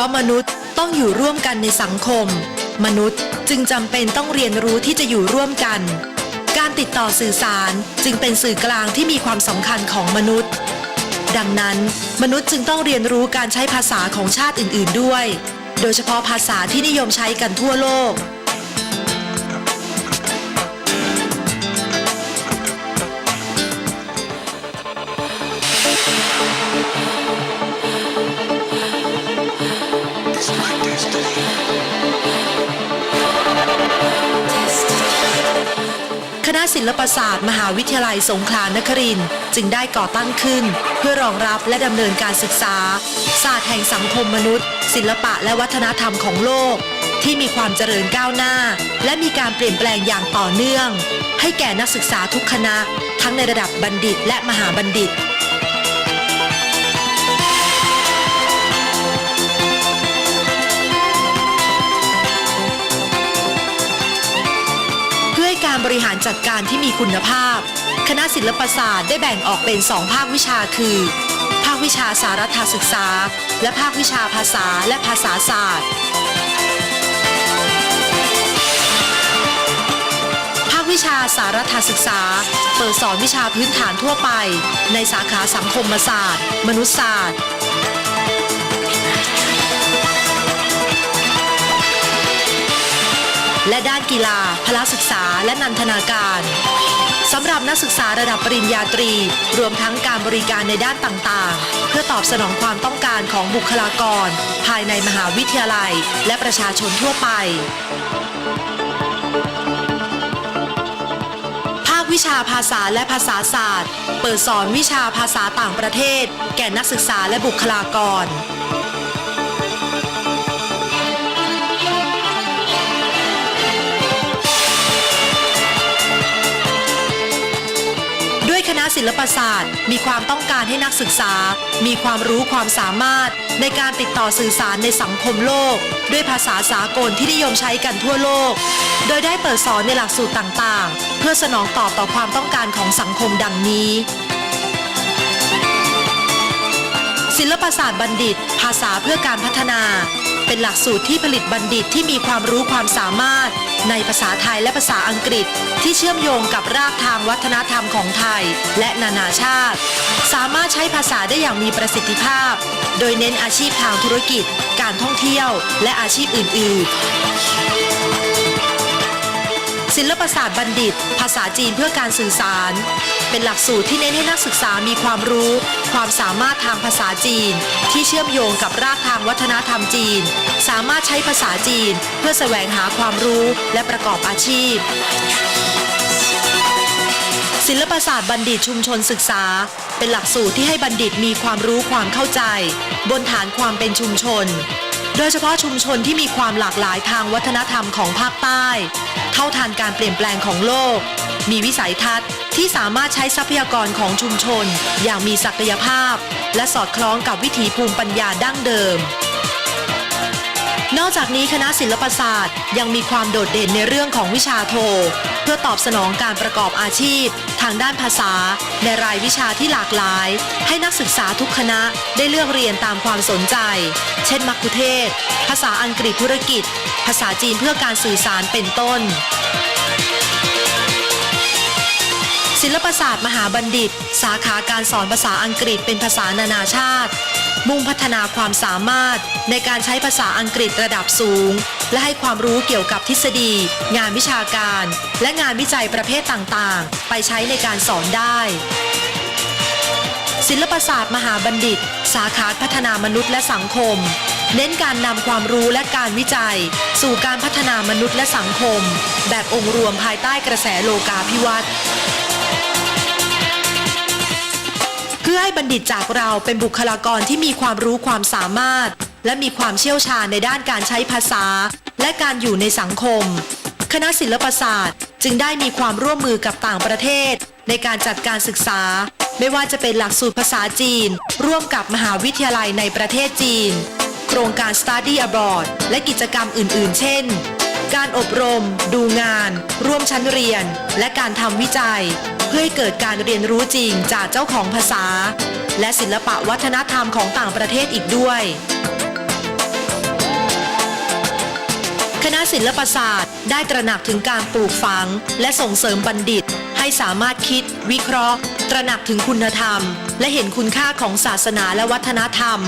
ราะมนุษย์ต้องอยู่ร่วมกันในสังคม มนุษย์จึงจำเป็นต้องเรียนรู้ที่จะอยู่ร่วมกัน การติดต่อสื่อสารจึงเป็นสื่อกลางที่มีความสำคัญของมนุษย์ ดังนั้น มนุษย์จึงต้องเรียนรู้การใช้ภาษาของชาติอื่น ๆ ด้วย โดยเฉพาะภาษาที่นิยมใช้กันทั่วโลก ศิลปศาสตร์ มหาวิทยาลัยสงขลานครินทร์จึงได้ก่อตั้งขึ้น เพื่อรองรับและดำเนินการศึกษา ศาสตร์แห่งสังคมมนุษย์ ศิลปะและวัฒนธรรมของโลก ที่มีความเจริญก้าวหน้า และมีการเปลี่ยนแปลงอย่างต่อเนื่อง ให้แก่นักศึกษาทุกคณะ ทั้งในระดับบัณฑิตและมหาบัณฑิต การบริหารจัดการที่มีคุณภาพ คณะศิลปศาสตร์ได้แบ่งออกเป็น2ภาควิชาคือ ภาควิชาสารัฐศึกษา และภาควิชาภาษาและภาษาศาสตร์ ภาควิชาสารัฐศึกษา เปิดสอนวิชาพื้นฐานทั่วไป ในสาขาสังคมศาสตร์ มนุษยศาสตร์ และด้านกีฬา พละศึกษา และนันทนาการสำหรับนักศึกษาระดับปริญญาตรี รวมทั้งการบริการในด้านต่างๆ เพื่อตอบสนองความต้องการของบุคลากร ภายในมหาวิทยาลัย และประชาชนทั่วไป ภาควิชาภาษาและภาษาศาสตร์ เปิดสอนวิชาภาษาต่างประเทศ แก่นักศึกษาและบุคลากร ศิลปศาสตร์ มีความต้องการให้นักศึกษา มีความรู้ความสามารถ ในการติดต่อสื่อสารในสังคมโลก ด้วยภาษาสากลที่นิยมใช้กันทั่วโลก โดยได้เปิดสอนในหลักสูตรต่างๆ เพื่อสนองตอบต่อความต้องการของสังคมดังนี้ ศิลปศาสตร์บัณฑิต ภาษาเพื่อการพัฒนา เป็นหลักสูตรที่ผลิตบัณฑิตที่มีความรู้ความสามารถ ในภาษาไทยและภาษาอังกฤษ ที่เชื่อมโยงกับรากทางวัฒนธรรมของไทย และนานาชาติ สามารถใช้ภาษาได้อย่างมีประสิทธิภาพ โดยเน้นอาชีพทางธุรกิจ การท่องเที่ยว และอาชีพอื่น ๆ ศิลปศาสตร์บัณฑิต ภาษาจีนเพื่อการสื่อสาร เป็นหลักสูตรที่เน้นให้นักศึกษามีความรู้ ความสามารถทางภาษาจีน ที่เชื่อมโยงกับรากทางวัฒนธรรมจีน สามารถใช้ภาษาจีน เพื่อแสวงหาความรู้และประกอบอาชีพ ศิลปศาสตร์บัณฑิตชุมชนศึกษา เป็นหลักสูตรที่ให้บัณฑิตมีความรู้ความเข้าใจ บนฐานความเป็นชุมชน โดยเฉพาะชุมชนที่มีความหลากหลายทางวัฒนธรรมของภาคใต้ เท่าทันการเปลี่ยนแปลงของโลก มีวิสัยทัศน์ที่สามารถใช้ทรัพยากรของชุมชน อย่างมีศักยภาพ และสอดคล้องกับวิถีภูมิปัญญาดั้งเดิม นอกจากนี้คณะศิลปศาสตร์ยังมีความโดดเด่นในเรื่องของวิชาโท เพื่อตอบสนองการประกอบอาชีพ ทางด้านภาษา ในรายวิชาที่หลากหลาย ให้นักศึกษาทุกคณะได้เลือกเรียนตามความสนใจ เช่นมักคุเทศ ภาษาอังกฤษธุรกิจ ภาษาจีนเพื่อการสื่อสารเป็นต้น ศิลปศาสตร์มหาบัณฑิต สาขาการสอนภาษาอังกฤษเป็นภาษานานาชาติ มุ่งพัฒนาความสามารถในการใช้ภาษาอังกฤษระดับสูง และให้ความรู้เกี่ยวกับทฤษฎี งานวิชาการ และงานวิจัยประเภทต่างๆ ไปใช้ในการสอนได้ ศิลปศาสตร์มหาบัณฑิต สาขาพัฒนามนุษย์และสังคม เน้นการนำความรู้และการวิจัย สู่การพัฒนามนุษย์และสังคม แบบองค์รวมภายใต้กระแสโลกาภิวัตน์ พื่อให้บัณฑิตจากเราเป็นบุคลากรที่มีความรู้ความสามารถ และมีความเชี่ยวชาญในด้านการใช้ภาษา และการอยู่ในสังคม คณะศิลปศาสตร์ จึงได้มีความร่วมมือกับต่างประเทศ ในการจัดการศึกษา ไม่ว่าจะเป็นหลักสูตรภาษาจีน ร่วมกับมหาวิทยาลัยในประเทศจีน โครงการ Study Abroad และกิจกรรมอื่น ๆ เช่นการอบรม ดูงาน ร่วมชั้นเรียน และการทำวิจัย พื่อให้เกิดการเรียนรู้จริงจากเจ้าของภาษา และศิลปะวัฒนธรรมของต่างประเทศอีกด้วย คณะศิลปศาสตร์ได้ตระหนักถึงการปลูกฝัง และส่งเสริมบัณฑิต ให้สามารถคิด วิเคราะห์ ตระหนักถึงคุณธรรม และเห็นคุณค่าของศาสนาและวัฒนธรรม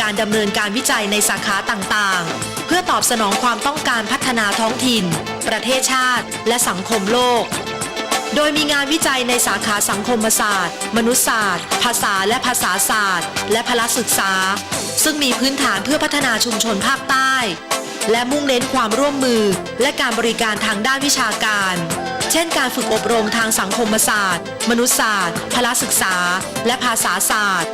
การดำเนินการวิจัยในสาขาต่างๆ เพื่อตอบสนองความต้องการพัฒนาท้องถิ่น ประเทศชาติ และสังคมโลก โดยมีงานวิจัยในสาขาสังคมศาสตร์ มนุษยศาสตร์ ภาษาและภาษาศาสตร์ และพละศึกษา ซึ่งมีพื้นฐานเพื่อพัฒนาชุมชนภาคใต้ และมุ่งเน้นความร่วมมือ และการบริการทางด้านวิชาการเช่นการฝึกอบรมทางสังคมศาสตร์ มนุษยศาสตร์ พละศึกษา และภาษาศาสตร์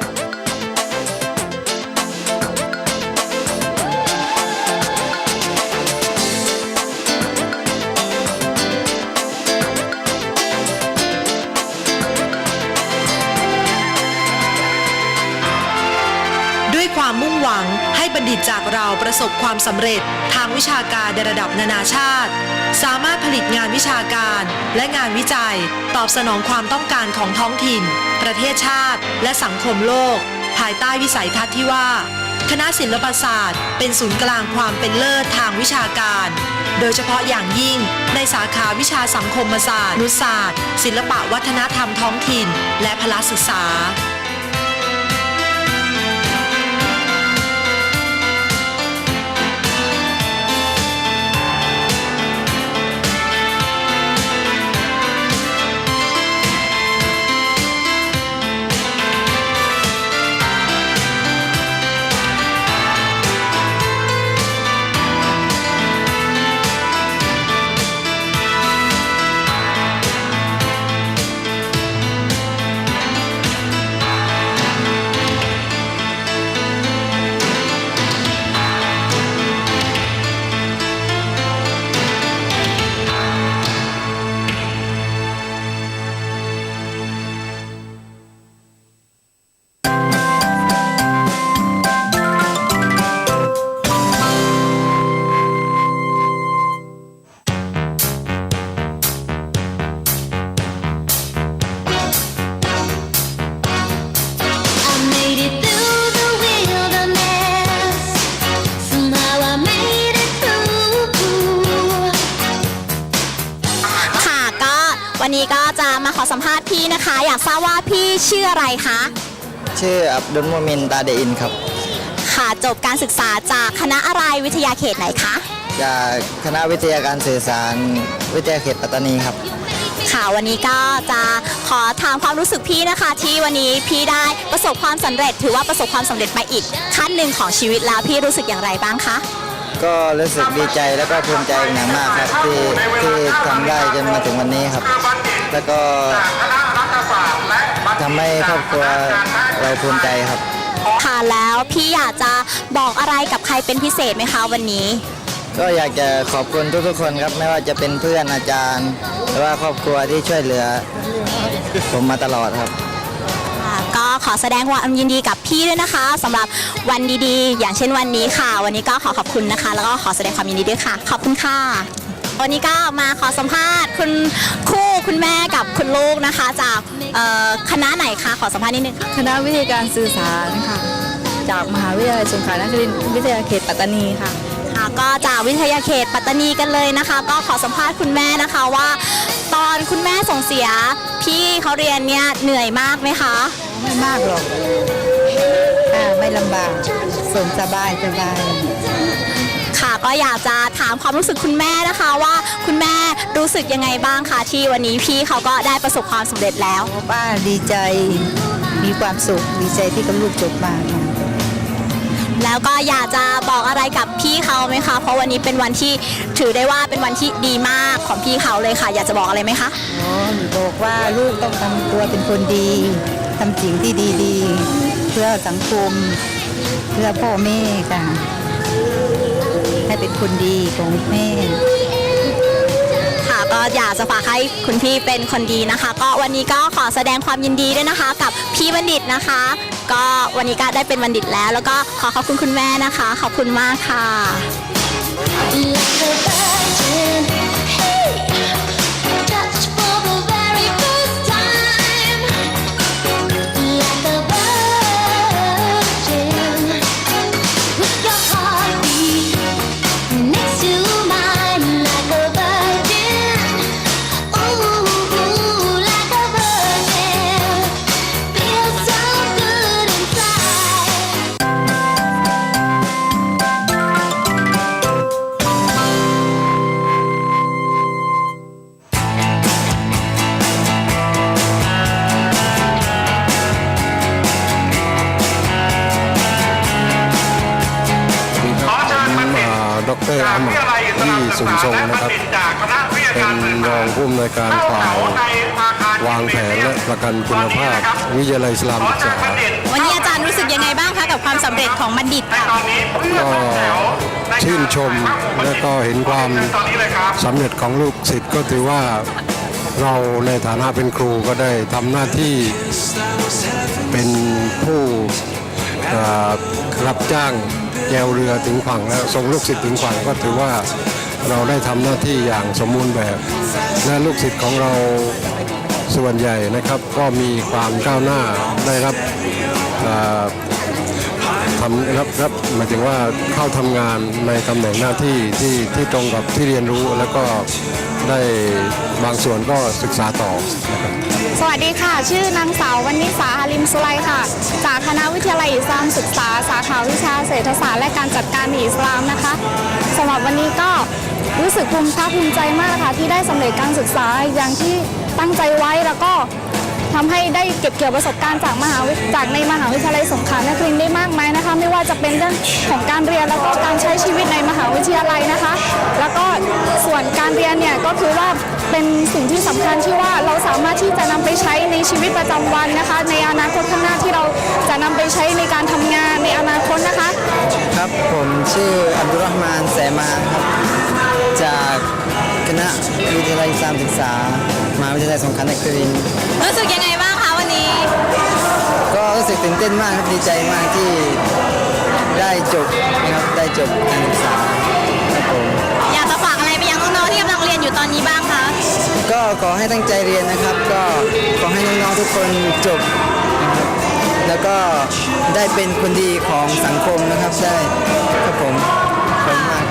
ิตจากเราประสบความสำเร็จทางวิชาการในระดับนานาชาติ สามารถผลิตงานวิชาการและงานวิจัย ตอบสนองความต้องการของท้องถิ่น ประเทศชาติ และสังคมโลก ภายใต้วิสัยทัศน์ที่ว่า คณะศิลปศาสตร์ เป็นศูนย์กลางความเป็นเลิศทางวิชาการ โดยเฉพาะอย่างยิ่ง ในสาขาวิชาสังคมศาสตร์นุศาสตร์ ศิลปะวัฒนธรรมท้องถิ่น และพละศึกษา อสัมภาษณ์พี่นะคะ อยากทราบว่าพี่ชื่ออะไรคะชื่ออับดุลโมมินตาเดอินครับค่ะจบการศึกษาจากคณะอะไรวิทยาเขตไหนคะจากคณะวิทยาการสื่อสารวิทยาเขตปัตตานีครับ ค่ะวันนี้ก็จะขอถามความรู้สึกพี่นะคะ ที่วันนี้พี่ได้ประสบความสำเร็จ ถือว่าประสบความสำเร็จไปอีกขั้นหนึ่งของชีวิตแล้วพี่รู้สึกอย่างไรบ้างคะก็รู้สึกดีใจแล้วก็ภูมิใจเป็นอย่างมากครับที่ที่ทำได้จนมาถึงวันนี้ครับ แล้วก็ทำให้ครอบครัวเราภูมิใจครับ ค่ะแล้วพี่อยากจะบอกอะไรกับใครเป็นพิเศษไหมคะวันนี้ ก็อยากจะขอบคุณทุกๆคนครับ ไม่ว่าจะเป็นเพื่อนอาจารย์ หรือว่าครอบครัวที่ช่วยเหลือ ผมมาตลอดครับค่ะก็ขอแสดงความยินดีกับพี่ด้วยนะคะสำหรับวันดีๆ อย่างเช่นวันนี้ค่ะ วันนี้ก็ขอขอบคุณนะคะ แล้วก็ขอแสดงความยินดีด้วยค่ะ ขอบคุณค่ะ วันนี้ก็มาขอสัมภาษณ์คุณคู่คุณแม่กับคุณลูกนะคะ จากเอ่อคณะไหนคะขอสัมภาษณ์นิดนึงค่ะคณะวิทยาการสื่อสารค่ะจากมหาวิทยาลัยสงขลานครินทร์วิทยาเขตปัตตานีค่ะค่ะ ก็จากวิทยาเขตปัตตานีกันเลยนะคะ ก็ขอสัมภาษณ์คุณแม่นะคะว่า ตอนคุณแม่ส่งเสียพี่เขาเรียนเนี่ยเหนื่อยมากไหมคะไม่มากหรอกอ่าไม่ลำบากส่งสบายสบายค่ะ ก็อยากจะถามความรู้สึกคุณแม่นะคะว่าคุณแม่รู้สึกยังไงบ้างคะที่วันนี้พี่เขาก็ได้ประสบความสำเร็จแล้ว ป้าดีใจมีความสุขดีใจที่กับลูกจบมาค่ะแล้วก็อยากจะบอกอะไรกับพี่เขาไหมคะ เพราะวันนี้เป็นวันที่ถือได้ว่าเป็นวันที่ดีมากของพี่เขาเลยค่ะ อยากจะบอกอะไรไหมคะ อ๋อบอกว่าลูกต้องทำตัวเป็นคนดีทำสิ่งที่ดีๆ เพื่อสังคม เพื่อพ่อแม่ค่ะ ให้เป็นคนดีของแม่ ค่ะก็อยากจะฝากให้คุณพี่เป็นคนดีนะคะ ก็วันนี้ก็ขอแสดงความยินดีด้วยนะคะ กับพี่บัณฑิตนะคะ ก็วันนี้ก็ได้เป็นบัณฑิตแล้ว แล้วก็ขอขอบคุณคุณแม่นะคะ ขอบคุณมากค่ะ สุนทรงนะครับเป็นรองผู้อำนวยการฝ่ายวางแผนและประกันคุณภาพ วิทยาลัยอิสลามศึกษาวันนี้อาจารย์รู้สึกยังไงบ้างคะกับความสำเร็จของบัณฑิตค่ะก็ชื่นชมและก็เห็นความสำเร็จของลูกศิษย์ก็ถือว่าเราในฐานะเป็นครูก็ได้ทำหน้าที่เป็นผู้เอ่อรับจ้าง แกวเรือถึงฝั่งแล้วส่งลูกศิษย์ถึงฝั่งก็ถือว่าเราได้ทำหน้าที่อย่างสมบูรณ์แบบและลูกศิษย์ของเราส่วนใหญ่นะครับ ก็มีความก้าวหน้าได้รับ ทำรับรับหมายถึงว่าเข้าทำงานในตำแหน่งหน้าที่ที่ที่ตรงกับที่เรียนรู้แล้วก็ได้บางส่วนก็ศึกษาต่อนะครับสวัสดีค่ะ ชื่อนางสาววันนิสาฮาริมสุไลค่ะ จากคณะวิทยาลัยอิสลามศึกษา สาขาวิชาเศรษฐศาสตร์และการจัดการนอิสลามนะคะสำหรับวันนี้ก็รู้สึกภูมิภาคภูมิใจมากค่ะ ที่ได้สำเร็จการศึกษาอย่างที่ตั้งใจไว้แล้วก็ ทำให้ได้เก็บเกี่ยวประสบการณ์จากมหาวิจากในมหาวิทยาลัยสงขลานครินทร์ได้มากมายนะคะ ไม่ว่าจะเป็นเรื่องของการเรียนแล้วก็การใช้ชีวิตในมหาวิทยาลัยนะคะ แล้วก็ส่วนการเรียนเนี่ยก็คือว่าเป็นสิ่งที่สำคัญที่ว่าเราสามารถที่จะนำไปใช้ในชีวิตประจำวันนะคะ ในอนาคตข้างหน้าที่เราจะนำไปใช้ในการทำงานในอนาคตนะคะ ครับผมชื่ออับดุลรอฮ์มานแสมาครับจากคณะวิทยาลัยสามศึกษา มหาวิทยาลัยสงขลานครินทร์รู้สึกยังไงบ้างคะวันนี้ ก็รู้สึกตื่นเต้นมากครับดีใจมากที่ได้จบนะครับได้จบการศึกษาครับผมอยากจะฝากอะไรไปยังน้องๆที่กำลังเรียนอยู่ตอนนี้บ้างคะ ก็ขอให้ตั้งใจเรียนนะครับ ก็ขอให้น้องๆทุกคนจบนะครับแล้วก็ได้เป็นคนดีของสังคมนะครับ ได้ครับผมขอบคุณมาก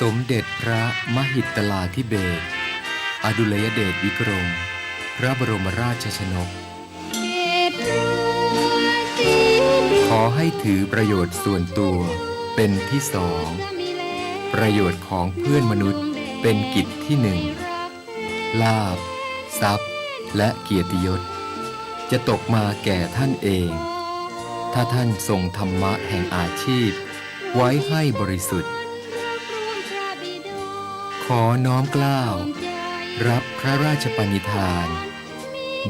สมเด็จพระมหิตลาธิเบศอดุลยเดชวิกรม พระบรมราชชนก ขอให้ถือประโยชน์ส่วนตัวเป็นที่สอง ประโยชน์ของเพื่อนมนุษย์เป็นกิจที่หนึ่ง ลาบ ทรัพย์ และเกียรติยศ จะตกมาแก่ท่านเอง ถ้าท่านทรงธรรมะแห่งอาชีพ ไว้ให้บริสุทธิ์ อน้อมเกล้าว รับพระราชปณิธาน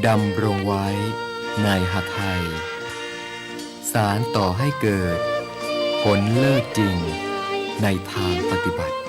ดำรงไว้ในหทัยสารต่อให้เกิด ผลเลิศจริงในทางปฏิบัติ